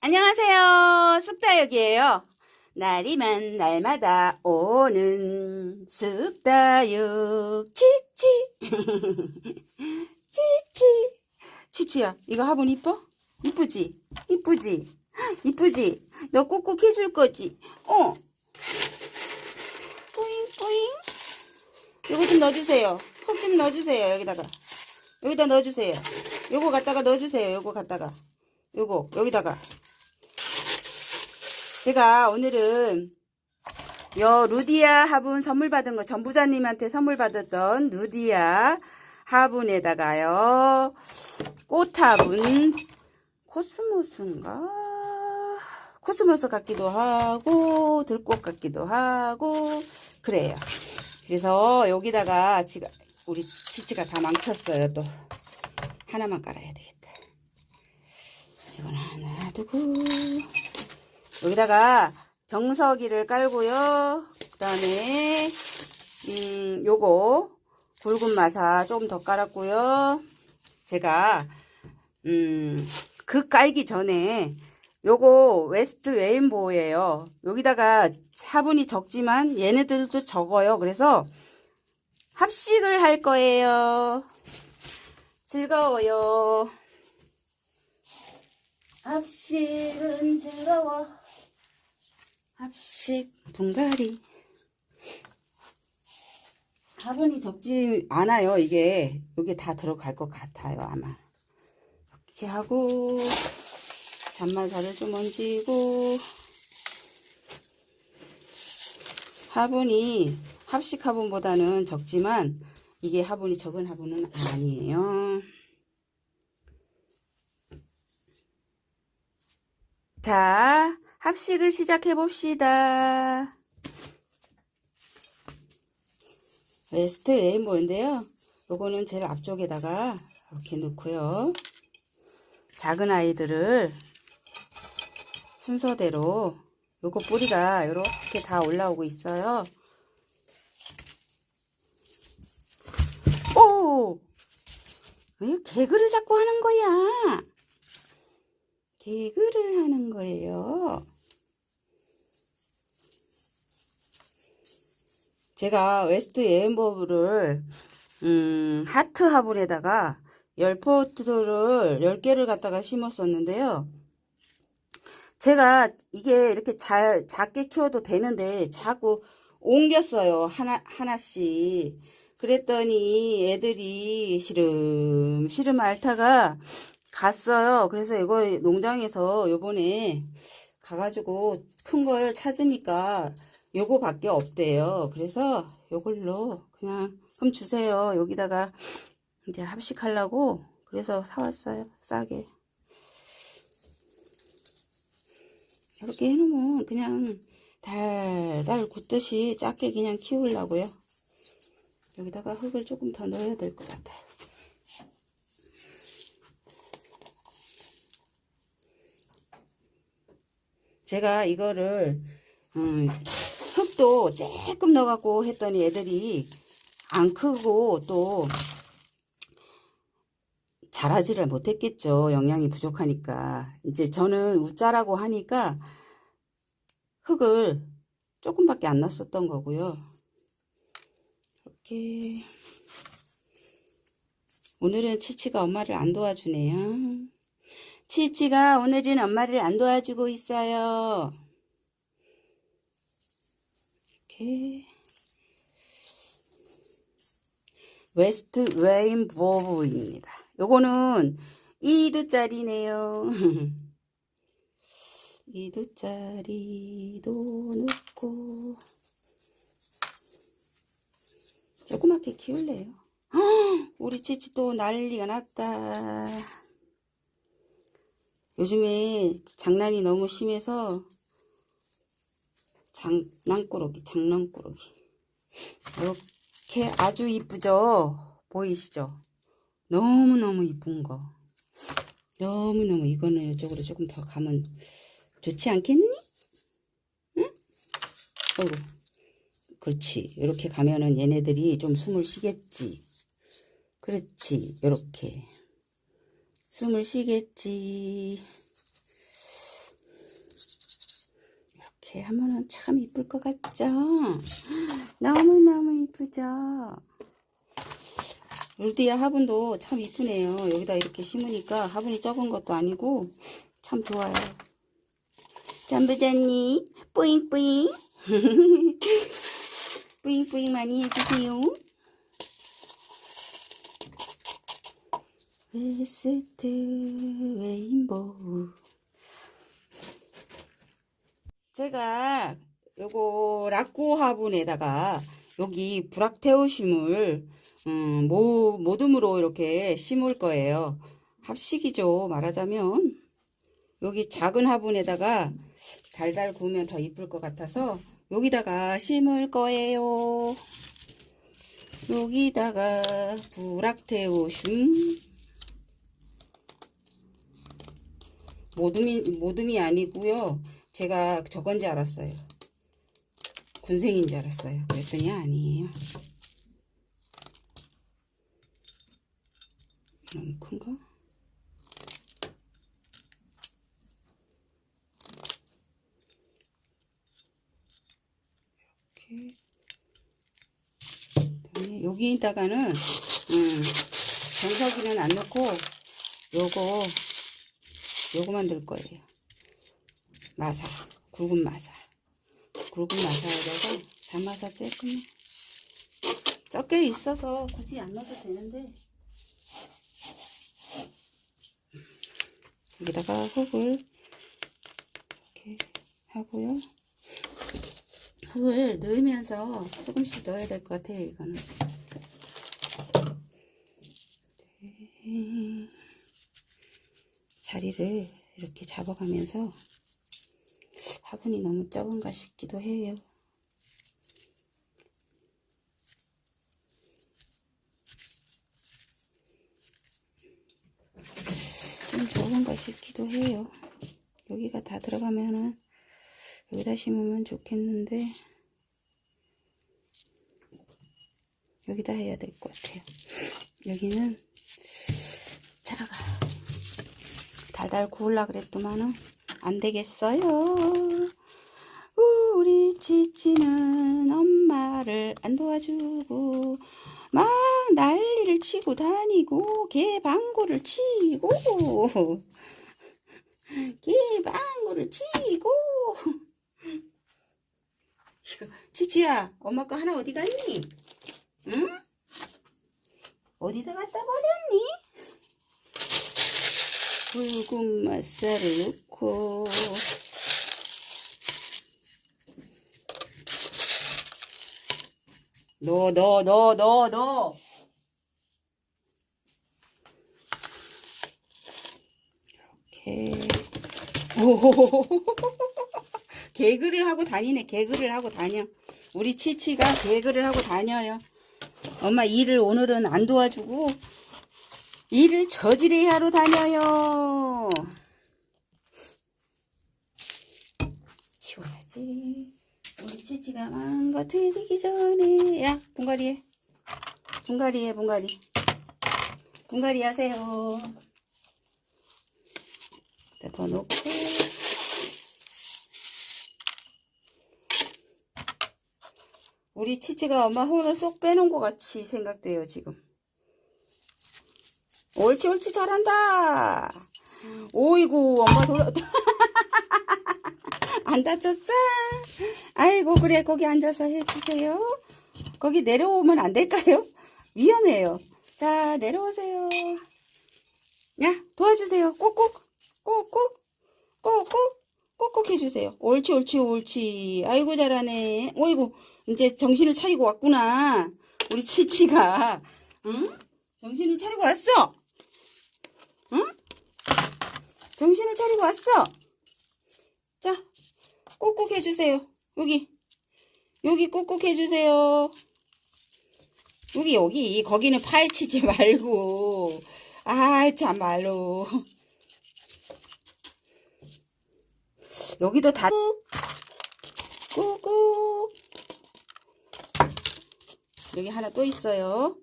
안녕하세요. 쑥다육이에요. 날이면 날마다 오는 쑥다육 치치 치치 치치야 이거 화분 이뻐? 이쁘지? 이쁘지? 이쁘지? 너 꾹꾹 해줄 거지? 어 뿌잉 뿌잉 요거 좀 넣어주세요 흙 좀 넣어주세요 여기다가 여기다 넣어주세요 요거 갖다가 넣어주세요 요거 갖다가 요거 여기다가 제가 오늘은 요 루디아 화분 선물 받은 거 전부자님한테 선물 받았던 루디아 화분에다가요 꽃 화분 코스모스인가? 코스모스 같기도 하고 들꽃 같기도 하고 그래요. 그래서 여기다가 지가 우리 치치가 다 망쳤어요 또. 하나만 깔아야 되겠다. 이건 하나 두고 여기다가 병서기를 깔고요. 그 다음에 음 요거 굵은 마사 조금 더 깔았고요. 제가 음그 깔기 전에 요거 웨스트 레인보우예요. 여기다가 화분이 적지만 얘네들도 적어요. 그래서 합식을 할 거예요. 즐거워요. 합식은 즐거워. 합식 분갈이. 화분이 적지 않아요. 이게 여기 다 들어갈 것 같아요. 아마 이렇게 하고 잔마사를 좀 얹이고 화분이 합식 화분보다는 적지만 이게 화분이 적은 화분은 아니에요. 자, 합식을 시작해 봅시다. 웨스트 레인보인데요. 요거는 제일 앞쪽에다가 이렇게 넣고요. 작은 아이들을 순서대로 요거 뿌리가 이렇게 다 올라오고 있어요. 오! 왜 개그를 자꾸 하는 거야? 개그를 하는 거예요. 제가 웨스트 예앤버브를 음, 하트 화분에다가 열포트를 10개를 갖다가 심었었는데요. 제가 이게 이렇게 잘 작게 키워도 되는데 자꾸 옮겼어요. 하나 하나씩. 그랬더니 애들이 시름 시름 앓다가 갔어요. 그래서 이거 농장에서 요번에 가가지고 큰 걸 찾으니까 요거 밖에 없대요. 그래서 요걸로 그냥 그럼 주세요. 여기다가 이제 합식하려고 그래서 사왔어요. 싸게. 이렇게 해놓으면 그냥 달달 굳듯이 작게 그냥 키우려고요. 여기다가 흙을 조금 더 넣어야 될 것 같아요. 제가 이거를 음, 흙도 조금 넣어갖고 했더니 애들이 안 크고 또 자라지를 못했겠죠. 영양이 부족하니까. 이제 저는 우짜라고 하니까 흙을 조금밖에 안 넣었었던 거고요. 이렇게 오늘은 치치가 엄마를 안 도와주네요. 치치가 오늘은 엄마를 안 도와주고 있어요. 이렇게 웨스트 레인보우입니다. 요거는 2두짜리네요. 2두짜리도 넣고 조그맣게 키울래요. 우리 치치 또 난리가 났다. 요즘에 장난이 너무 심해서 장난꾸러기, 장난꾸러기. 이렇게 아주 이쁘죠? 보이시죠? 너무너무 이쁜 거. 너무너무 이거는 이쪽으로 조금 더 가면 좋지 않겠니? 응? 어이구. 그렇지. 이렇게 가면은 얘네들이 좀 숨을 쉬겠지. 그렇지. 이렇게. 숨을 쉬겠지. 이렇게 하면은 참 이쁠 것 같죠? 너무너무 이쁘죠? 루디아 화분도 참 이쁘네요. 여기다 이렇게 심으니까 화분이 적은 것도 아니고 참 좋아요. 전부자님 뿌잉뿌잉 뿌잉뿌잉 많이 해주세요. 웨스트 레인보우 제가 요거 락구 화분에다가 여기 브락테오 심을 음, 모, 모둠으로 이렇게 심을 거예요. 합식이죠. 말하자면 여기 작은 화분에다가 달달 구우면 더 이쁠 것 같아서 여기다가 심을 거예요. 여기다가 브락테오슘 모둠이 모둠이 아니고요. 제가 저건지 알았어요. 군생인지 알았어요. 그랬더니 아니에요. 너무 큰가? 이렇게. 여기다가는 음, 정석이는 안 넣고 요거 요거 만들 거예요. 마사, 굵은 마사. 굵은 마사에다가 잔마사 조금 적게 있어서 굳이 안 넣어도 되는데 여기다가 흙을 이렇게 하고요. 흙을 넣으면서 조금씩 넣어야 될 것 같아요, 이거는. 자리를 이렇게 잡아가면서 화분이 너무 적은가 싶기도 해요. 좀 적은가 싶기도 해요. 여기가 다 들어가면은 여기다 심으면 좋겠는데 여기다 해야 될 것 같아요. 여기는 달달 구울라 그랬더만은 안 되겠어요. 우리 치치는 엄마를 안 도와주고 막 난리를 치고 다니고 개 방구를 치고 개 방구를 치고 치치야 엄마 거 하나 어디 갔니? 응? 어디다 갖다 버렸 니? 굵은 맛살을 넣고 넣어 넣어 넣어 넣어 넣어 이렇게. 오. 개그를 하고 다니네. 개그를 하고 다녀. 우리 치치가 개그를 하고 다녀요. 엄마 일을 오늘은 안 도와주고 일을 저지레 하러 다녀요. 치워야지. 우리 치치가 망가뜨리기 전에. 야, 분갈이 해. 분갈이 해, 분갈이. 분갈이 하세요. 더 넣고. 우리 치치가 엄마 혼을 쏙 빼놓은 것 같이 생각돼요, 지금. 옳지 옳지 잘한다. 오이구 엄마 돌아 안 다쳤어? 아이고 그래 거기 앉아서 해주세요. 거기 내려오면 안 될까요? 위험해요. 자 내려오세요. 야 도와주세요. 꼭꼭 꼭꼭 꼭꼭 꼭꼭 해주세요. 옳지 옳지 옳지. 아이고 잘하네. 오이구 이제 정신을 차리고 왔구나. 우리 치치가. 응? 정신을 차리고 왔어 응? 정신을 차리고 왔어. 자, 꼭꼭 해주세요. 여기. 여기 꼭꼭 해주세요. 여기, 여기. 거기는 파헤치지 말고. 아, 참말로. 여기도 다 꾹꾹. 여기 하나 또 있어요.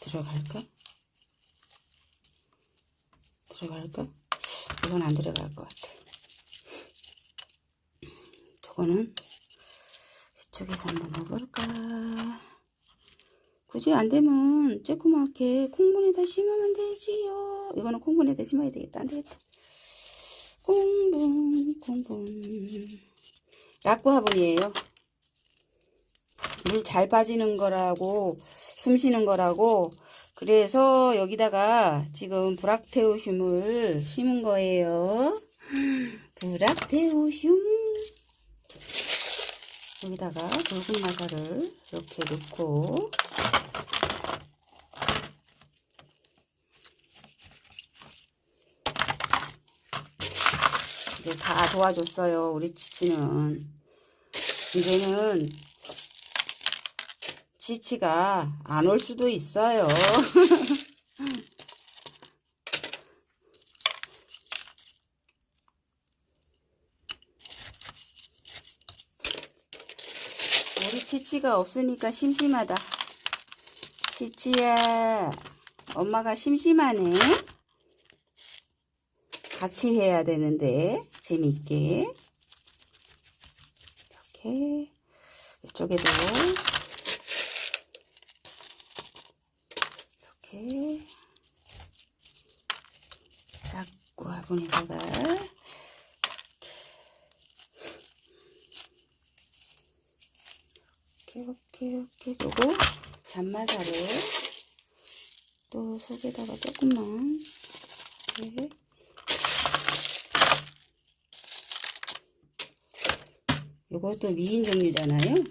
들어갈까? 들어갈까? 이건 안 들어갈 것 같아. 저거는 이쪽에서 한번 넣어볼까. 굳이 안 되면 조그맣게 콩분에다 심으면 되지요. 이거는 콩분에다 심어야 되겠다. 안 되겠다. 콩분, 콩분. 약구 화분이에요. 물 잘 빠지는 거라고, 숨 쉬는 거라고, 그래서 여기다가 지금 브락테오슘을 심은 거예요. 브락테오슘. 여기다가 붉은 마사를 이렇게 넣고, 이제 다 도와줬어요. 우리 치치는. 이제는 치치가 안 올 수도 있어요. 우리 치치가 없으니까 심심하다. 치치야, 엄마가 심심하네. 같이 해야 되는데 재미있게 이렇게 이쪽에도 이렇게 닦고 화분에다가 이렇게 이렇게 이렇게 그리고 잔마사를 또 속에다가 조금만 이렇게 요것도 미인 종류잖아요.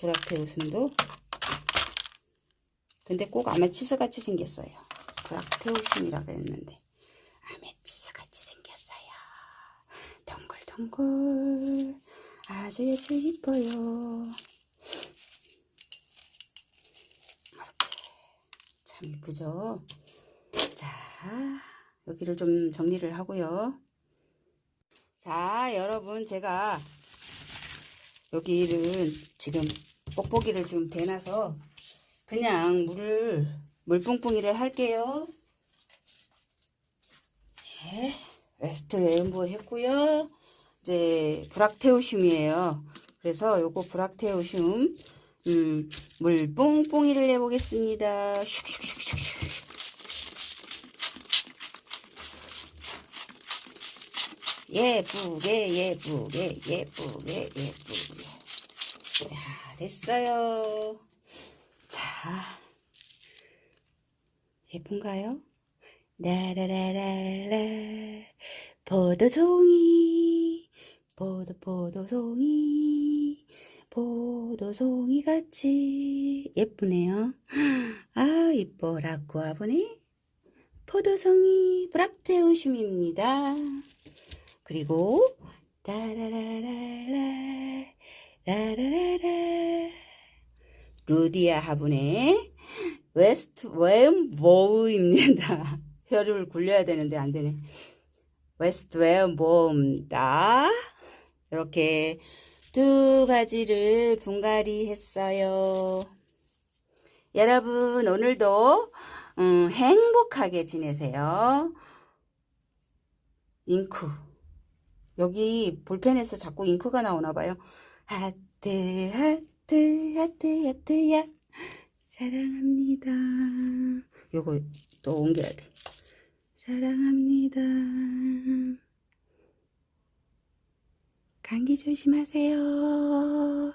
브락테 웃음도. 근데 꼭 아메치스 같이 생겼어요. 브락테 웃음이라 그랬는데. 아메치스 같이 생겼어요. 동글동글. 아주 아주 이뻐요. 참 이쁘죠? 자, 여기를 좀 정리를 하고요. 자, 여러분, 제가 여기를 지금 뽁뽁이를 지금 대놔서 그냥 물을 물뿡뿡이를 할게요. 네, 웨스트 레인보우 했고요. 이제 브락테오슘이에요. 그래서 요거 브락테오슘 음, 물 뽕뽕이를 해보겠습니다. 슉슉슉슉슉. 예쁘게 예쁘게 예쁘게 예쁘게 자 됐어요 자 예쁜가요? 라라라라라. 포도송이 포도 포도송이 포도송이 같이 예쁘네요. 아 이뻐라고 하보니 포도송이 브락테오슘입니다. 그리고 라라라라라 라라라라 루디아 화분의 웨스트 웨음보우입니다. 혀를 굴려야 되는데 안 되네. 웨스트 웨음보우입니다. 이렇게 두 가지를 분갈이 했어요. 여러분 오늘도 음, 행복하게 지내세요. 잉크 여기 볼펜에서 자꾸 잉크가 나오나 봐요. 하트 하트 하트 하트야 사랑합니다. 요거 또 옮겨야 돼. 사랑합니다. 감기 조심하세요.